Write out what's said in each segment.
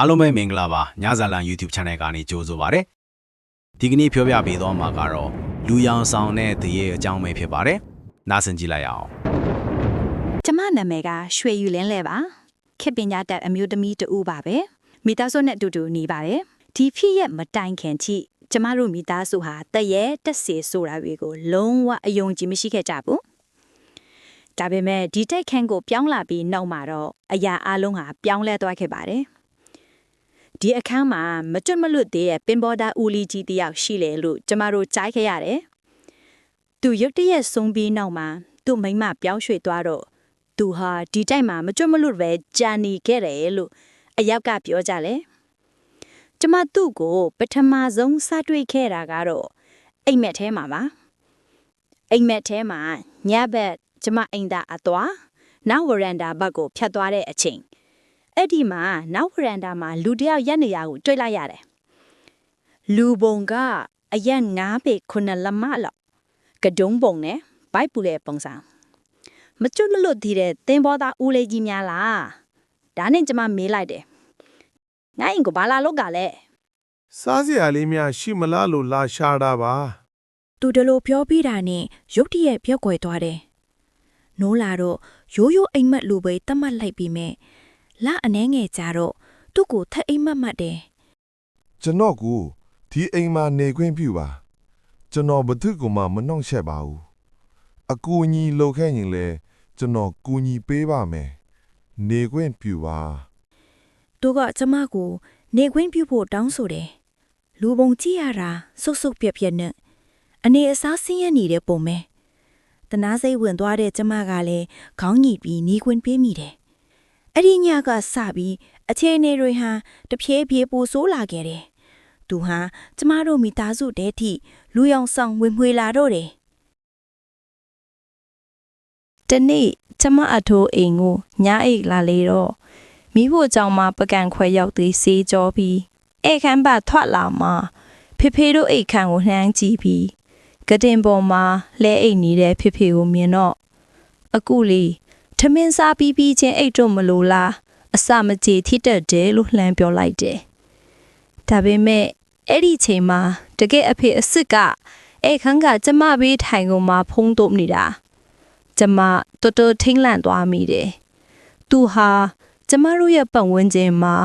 အားလုံးပဲမင်္ဂလာပါညဇာလန် YouTube Channel ကနေကြိုဆိုပါရစေဒီကနေ့ပြောပြပေးသွားမှာကတော့လူရောင်ဆောင်တဲ့တရေအကြောင်းပဲဖြစ်ပါတယ်နားဆင်ကြည့်လိုက်ရအောင်ကျမနာမည်ကရွှေယူလင်းလဲပါခေတ်ပညာတတ်အမျိုးသမီးတူပါပဲမိသားစုနဲ့အတူတူနေပါတယ်ဒီဖြစ်ရက်မတိုင်ခင်ချိကျမတို့မိသားစုဟာတရဲတက်စီဆိုတာတွေကိုလုံးဝအယုံကြည်မရှိခဲ့ကြဘူးဒါပေမဲ့ဒီတိုက်ခန်းကိုပြောင်းလာပြီးနောက်မှာတော့အရာအလုံးဟာပြောင်းလဲသွားခဲ့ပါတယ် ဒီအခန်းမှာမကျွတ်မလွတ်သေးတဲ့ပင်ပေါ်သားဦးလီကြီးတယောက်ရှိလေလို့ကျမတို့ကြားခဲ့ရတယ်သူရုတ်တရက်ဆုံးပြီးနောက်မှာသူ့မိန်းမပြောင်းရွှေ့သွားတော့သူဟာဒီတိုက်မှာမကြွတ်မလွတ်ပဲကြာနေခဲ့တယ်လို့အယောက်ကပြောကြတယ်။ကျမသူ့ကိုပထမဆုံးစတွေ့ခဲ့တာကတော့အိမ်မက်ထဲမှာပါ။အိမ်မက်ထဲမှာညဘက်ကျမအိမ်သားအသွားနောက်ဝရန်ဒါဘက်ကိုဖြတ်သွားတဲ့အချိန် အဲ့ဒီမှာနောက်ဝရန်ဒါမှာလူတစ်ယောက်ရက်နေရကိုတွေ့လိုက်ရတယ်။လူပုံကအရက်9ပေ9လက်မလောက်ကဒုံးပုံနဲ့ဘိုက်ပူတဲ့ပုံစံမကျွတ်မလွတ်သေးတဲ့သင်္ဘောသားဦးလေးကြီးများလားဒါနဲ့ကျမမေးလိုက်တယ်ငါ့အိမ်ကိုဘာလာလို့ကလဲစားစရာလေးများရှိမလားလို့လာရှာတာပါသူတလို့ပြောပြီးတာနဲ့ရုတ်တရက်ပြောက်ွယ်သွားတယ်။နိုးလာတော့ရိုးရိုးအိမ်မက်လိုပဲတတ်မှတ်လိုက်ပြီးမဲ့ လအနှဲငယ်ကြတော့သူ့ကိုထက်အိမ်မက်မှတ်တယ်ကျွန်တော်ကဒီအိမ်မှာနေခွင့်ပြုပါကျွန်တော်ဘသူ့ကိုမှမနှောင့်ယှက်ပါဘူးအကူအညီလုပ်ခဲ့ရင်လေကျွန်တော်ကူညီပေးပါမယ်နေခွင့်ပြုပါ။သူကကျမကိုနေခွင့်ပြုဖို့တောင်းဆိုတယ်။လူပုံကြည့်ရတာဆုတ်ဆုတ်ပြက်ပြက်နဲ့အနေအစားဆင်းရဲနေတဲ့ပုံပဲ။တနာစိတ်ဝင်သွားတဲ့ကျမကလည်းခေါင်းညိပြီးနေခွင့်ပေးမိတယ်။ အဲ့ဒီညကစပြီးအခြေအနေတွေဟာတဖြည်းဖြည်းပိုဆိုးလာခဲ့တယ်။သူဟာကျမတို့မိသားစုတဲထိလူရောင်ဆောင်ဝင်မွေလာတော့တယ်တနေ့ကျမအထိုးအိမ်ကိုညအိတ်လာလေတော့မိဖို့ကြောင့်မှပကံခွဲရောက်သေးစေးကြောပြီးဧခမ်းပါထွက်လာမှဖေဖေတို့အိတ်ခန့်ကိုနှမ်းကြည့်ပြီးကတင်ပေါ်မှာလဲအိတ်နေတဲ့ဖေဖေကိုမြင်တော့အခုလေ ထမင်းစားပြီးပြီးချင်းအိတ်တော့မလို့လားအစမကြေထိတက်တယ်လို့လှမ်းပြောလိုက်တယ်ဒါပေမဲ့အဲ့ဒီချိန်မှာတကယ်အဖေအစ်စ်ကဧခမ်းကကျမဘေးထိုင်ကုန်မှာဖုံးတော့နေတာကျမတော်တော်ထိမ့်လန့်သွားမိတယ်။သူဟာကျမတို့ရဲ့ပတ်ဝန်းကျင်မှာ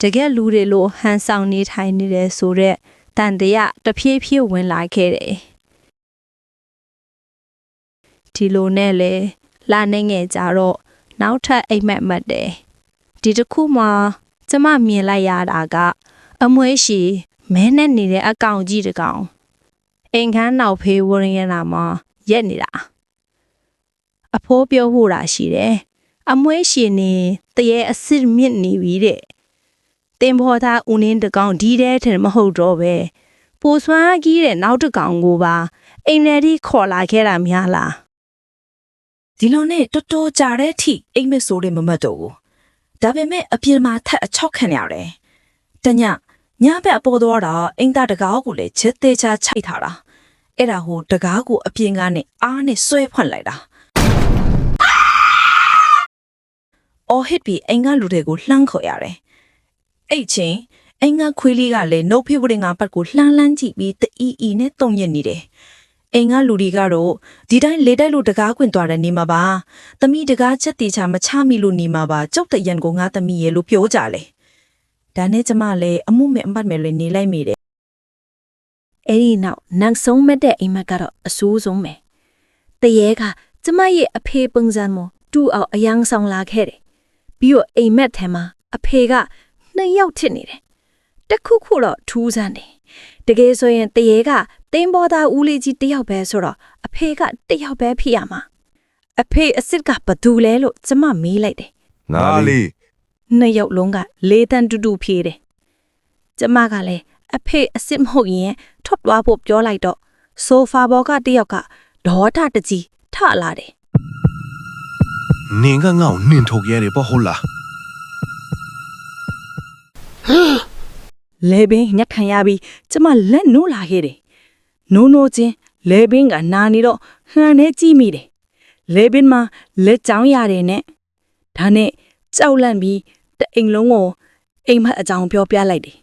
တကယ်လူတွေလိုဟန်ဆောင်နေထိုင်နေတယ်ဆိုတော့တန်တရာတဖြည်းဖြည်းဝင်လာခဲ့တယ်။ဒီလိုနဲ့လေ လာနေငယ်ကြတော့နောက်ထပ်အိမ်မက်မက်တယ်။ဒီတစ်ခုမှာကျမမြင်လိုက်ရတာကအမွှေးရှိမဲနဲ့နေတဲ့အကောင်ကြီးတစ်ကောင်အိမ်ခန်းနောက်ဖေးဝရင်ရနာမှာရက်နေတာအဖိုးပြောဖို့တာရှိတယ်။အမွေးရှင်နေတရေအစ်စ်မြင့်နေပြီတဲ့။တင်ဖော်သားဦးနင်းတကောင်ဒီတဲ့ထဲမဟုတ်တော့ပဲ။ပိုဆွမ်းကြီးတဲ့နောက်တစ်ကောင်ကိုပါအိမ်နယ်ဒီခေါ်လာခဲ့တာများလား ဒီလိုနဲ့တော်တော်ကြာတဲ့အထိအိမ်မက်ဆိုးတဲ့မမတ်တော့ဘူးဒါပေမဲ့အပြင်မှာထက်အချောက်ခံရတယ်တညညဘက်အပေါ်တော့တာအိမ်သားတကားကိုလည်းချက်သေးချာချိုက်ထားတာအဲ့ဒါဟိုတကားကိုအပြင်ကနေအားနဲ့ဆွဲဖွင့်လိုက်တာအော်ဟစ်ပြီးအိမ်ကလူတွေကိုလှမ်းခေါ်ရတယ်အဲ့ချင်းအိမ်ကခွေးလေးကလည်းနှုတ်ဖေးဝရင်ငါပတ်ကိုလှမ်းလှမ်းကြည့်ပြီးတအီအီနဲ့တုံညက်နေတယ် အိမ်ကလူတွေကတော့ဒီတိုင်းလေတိုက်လို့တကားခွင်သွားတဲ့နေမှာပါ။သမီးတကားချက်တီချာမချမိလို့နေမှာပါ။ကြောက်တဲ့ရန်ကိုငါသမီးရဲ့လို့ပြောကြလေ။ဒါနဲ့ကျမလည်းအမှုမဲ့အမှတ်မဲ့လည်းနေလိုက်မိတယ်။အဲ့ဒီနောက်နောက်ဆုံးမဲ့တဲ့အိမ်မက်ကတော့အဆိုးဆုံးပဲ။တရေကကျမရဲ့အဖေပုံစံမတူအောင်အယံဆောင်လာခဲ့တယ်။ပြီးတော့အိမ်မက်ထဲမှာအဖေကနှစ်ယောက်ထစ်နေတယ်။ တစ်ခုခုတော့ထူးဆန်းတယ်။တကယ်ဆိုရင်တရေကတင်းဘောသားဦးလေးကြီးတစ်ယောက်ပဲဆိုတော့အဖေကတစ်ယောက်ပဲဖြစ်ရမှာ။အဖေအစ်စ်ကဘသူလဲလို့ကျမမေးလိုက်တယ်နားလေးနှစ်ယောက်လုံးကလေးတန်းတူတူဖြေးတယ်။ကျမကလည်းအဖေအစ်စ်မဟုတ်ရင်ထွက်သွားဖို့ပြောလိုက်တော့ဆိုဖာဘောကတယောက်ကဒေါထတကြီးထလာတယ်နင်ကငါ့ကိုနှင်ထုတ်ရတယ်ပေါ့ဟုတ်လား။ လေဘင်းညက်ခံရပြီးကျမလက်နိုးလာခဲ့တယ်။နိုးနိုးချင်းလေဘင်းကနာနေတော့ဟန်နဲ့ကြည့်မိတယ်။လေဘင်းမှာလက်ချောင်းရတယ်နဲ့ဒါနဲ့ကြောက်လန့်ပြီးတအိမ်လုံးကိုအိမ်မက်အကြောင်းပြောပြလိုက်တယ်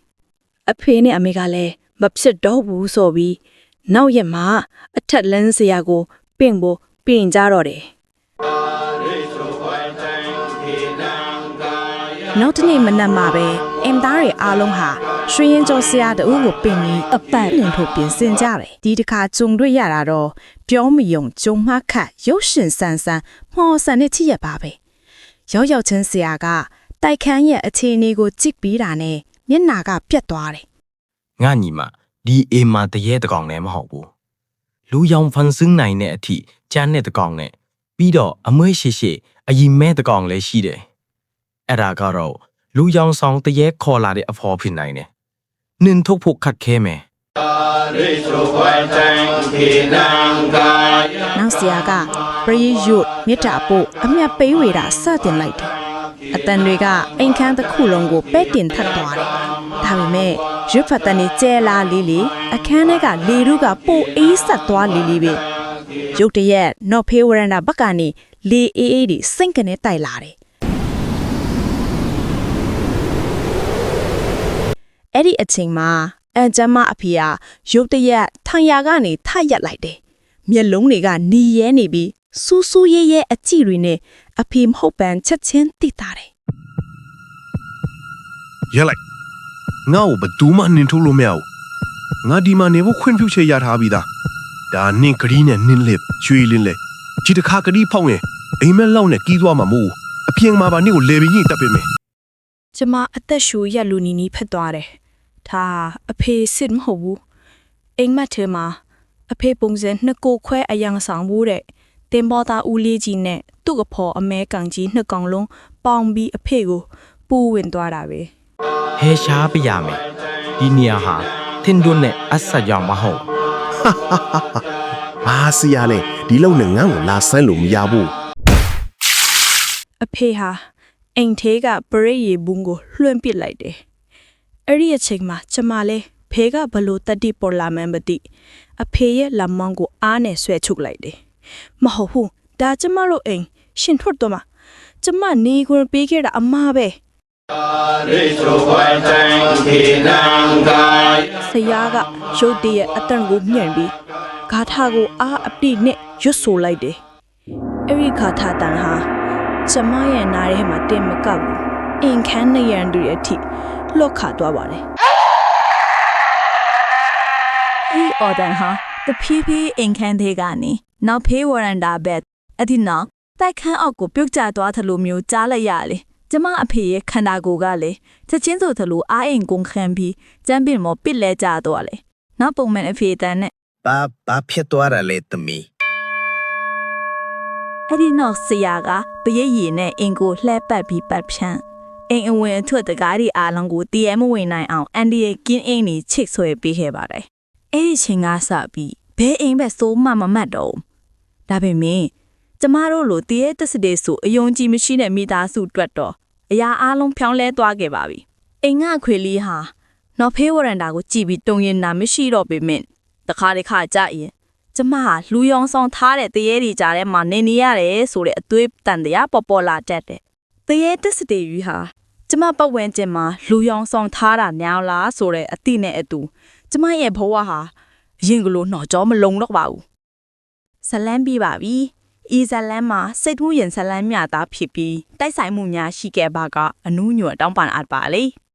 အဖေနဲ့အမေကလည်းမဖြစ်တော့ဘူးဆိုပြီးနောက်ရက်မှာအထက်လန်းစရာကိုပင့်ဖို့ပြင်ကြတော့တယ်နောက်တစ်နေ့မနက်မှာပဲအင်သားတွေအားလုံးဟာ ရွှေရင်ကျော်ဆရာတဦးကိုပင်ပြီးအပတ်လင်ထုတ်ပြင်ဆင်ကြတယ်ဒီတစ်ခါကြုံတွေ့ရတာတော့ပြောမယုံကြုံမှခတ်ရုပ်ရှင်ဆန်ဆန်မော်ဆန်နဲ့ချစ်ရပါပဲရောက်ရောက်ချင်းဆရာကတိုက်ခန်းရဲ့အခြေအနေကိုကြည့်ပြီးတာနဲ့မျက်နာကပြတ်သွားတယ်ငါညီမဒီအိမ်မှာတရေတကောင်လည်းမဟုတ်ဘူးလူရောင်ဖန်ဆင်းနိုင်တဲ့အထိကြမ်းတဲ့တကောင်နဲ့ပြီးတော့အမွှေးရှိရှိအယီမဲတကောင်လည်းရှိတယ်အဲ့ဒါကတော့လူရောင်ဆောင်တရေခေါ်လာတဲ့အဖော်ဖြစ်နိုင်တယ် နင်ထုတ်ဖို့ခတ်ခဲမယ်နောက်ဆရာကပရိယုတ်မေတ္တာပို့အမြတ်ပေးဝေတာစတင်လိုက်တယ်အတန်တွေကအိမ်ခန်းတစ်ခုလုံးကိုပဲ့တင်ထပ်သွားတယ်ဒါပေမဲ့ရွတ်ဖတ်တန်နေကျဲလာလေးလေးအခန်းထဲကလေရုကပို့အေးဆက်သွားလေးလေးပဲရုတ်တရက်နော်ဖေးဝရန်တာဘက်ကနေလေအေးအေးတွေစိတ်ကနေတိုက်လာတယ် အဲ့ဒီအချိန်မှာအန်ကျမအဖေကရုတ်တရက်ထိုင်ရာကနေထရက်လိုက်တယ်မျက်လုံးတွေကနီရဲနေပြီးစူးစူးရဲရဲအကြည့်တွေနဲ့အဖေမဟုတ်ပန်ချက်ချင်းတိတာတယ်ရက်လိုက်ငါ့ကိုဘယ်သူမှနင်ထုတ်လို့မရဘူးငါဒီမှာနေဖို့ခွင့်ပြုချက်ရထားပြီးသားဒါနင်ဂရီးနဲ့နင်းလစ်ရွှေလင်းလေဒီတစ်ခါဂရီးဖောက်ရင်အိမ်မက်လောက်နဲ့ကြီးသွားမှာမဟုတ်ဘူးအပြင်မှာပါနင့်ကိုလေပင်ကြီးတက်ပေးမယ် ကျမအသက်ရှူရက်လူနီနီဖက်သွားတယ်ဒါအဖေစစ်မဟုတ်ဘူးအိမ်မက်ထဲမှာအဖေပုံစံနှစ်ကိုခွဲအယံဆောင်ဘူးတဲ့တင်ပေါ်သားဦးလေးကြီးနဲ့သူ့ကဖော်အမဲကန်ကြီးနှစ်ကောင်လုံးပေါင်ပြီးအဖေကိုပူဝင်သွားတာပဲဟဲရှားပြရမယ်ဒီနေရာဟာထင်တွန်းနဲ့အဆက်ကြောင့်မဟုတ်ဘာစီရလဲဒီလုံနဲ့ငန်းကိုလာဆန်းလို့မရဘူးအဖေဟာ အိမ်သေးကပရိတ်ရီဘူးကိုလွှင့်ပစ်လိုက်တယ်။အဲ့ဒီအချိန်မှာကျမလည်းဖေကဘလို့တက်တိပေါ်လာမှန်းမသိအဖေရဲ့လက်မောင်းကိုအားနဲ့ဆွဲထုတ်လိုက်တယ်။မဟုတ်ဘူးဒါကျမတို့အိမ်ရှင်ထွက်တော့မှာကျမနေခွင့်ပေးခဲ့တာအမားပဲဆရာကရုတ်တရက်အတန်ကိုညှင်ပြီးဂါထာကိုအားအပြည့်နဲ့ရွတ်ဆိုလိုက်တယ်။အဲ့ဒီဂါထာတန်ဟာ ကျမရဲ့နားထဲမှာတင်မကပ်ဘူးအင်ခန်းနေရန်တွေအထိလှော့ခါသွားပါတယ်ဒီအော်ဒန်ဟာတဖြည်းဖြည်းအင်ခန်းသေးကနေနောက်ဖေးဝရန်ဒါဘက်အဒီနောက်တိုက်ခန်းအောက်ကိုပြုတ်ကျသွားသလိုမျိုးကြားလိုက်ရလေကျမအဖေရဲ့ခန္ဓာကိုယ်ကလည်းချက်ချင်းဆိုသလိုအားအိမ်ကုန်ခန်းပြီးကျမ်းပင်မောပစ်လဲကျသွားလေနောက်ပုံမှန်အဖေတန်းနဲ့ဘာဘာဖြစ်သွားရလဲသမီး အဲ့ဒီနောက်ဆရာကပရိတ်ရည်နဲ့အင်ကိုလှဲပတ်ပြီးပတ်ဖြန့်အိမ်အဝင်အထွက်တကားဒီအားလုံးကိုတည်ရဲမဝင်နိုင်အောင်အန်ဒီရဲ့ကင်းအင်းကြီးချိတ်ဆွဲပေးခဲ့ပါတယ်အဲ့ဒီချိန်ကစပြီးဘဲအိမ်ပဲစိုးမှမမတ်တော့ဘူးဒါပေမဲ့ကျမတို့လိုတည်ရဲတစတဲ့ဆိုအယုံကြည်မရှိတဲ့မိသားစုအတွက်တော့အရာအားလုံးဖြောင်းလဲသွားခဲ့ပါပြီအိမ်ကခွေလေးဟာနော်ဖေးဝရန်တာကိုကြည်ပြီးတုံရင်နာမရှိတော့ပေမဲ့တခါတခါကြရင် ကျမဟာလူယုံဆောင်ထားတဲ့တရေတွေကြားထဲမှာနေနေရတယ်ဆိုတဲ့အသွေးတန်တရားပေါ်ပေါ်လာတတ်တယ်။တရေတက်စတေယူဟာကျမပတ်ဝန်းကျင်မှာလူယုံဆောင်ထားတာများလားဆိုတဲ့အသည့်နဲ့အတူကျမရဲ့ဘဝဟာအရင်ကလိုနှော်ကြောမလုံတော့ပါဘူး။ဇလန်းပြီးပါပြီ။ဤဇလန်းမှာစိတ်ကူးရင်ဇလန်းမြတာဖြစ်ပြီးတိုက်ဆိုင်မှုများရှိခဲ့ပါကအနူးညွတ်တောင်းပန်အပ်ပါလေ။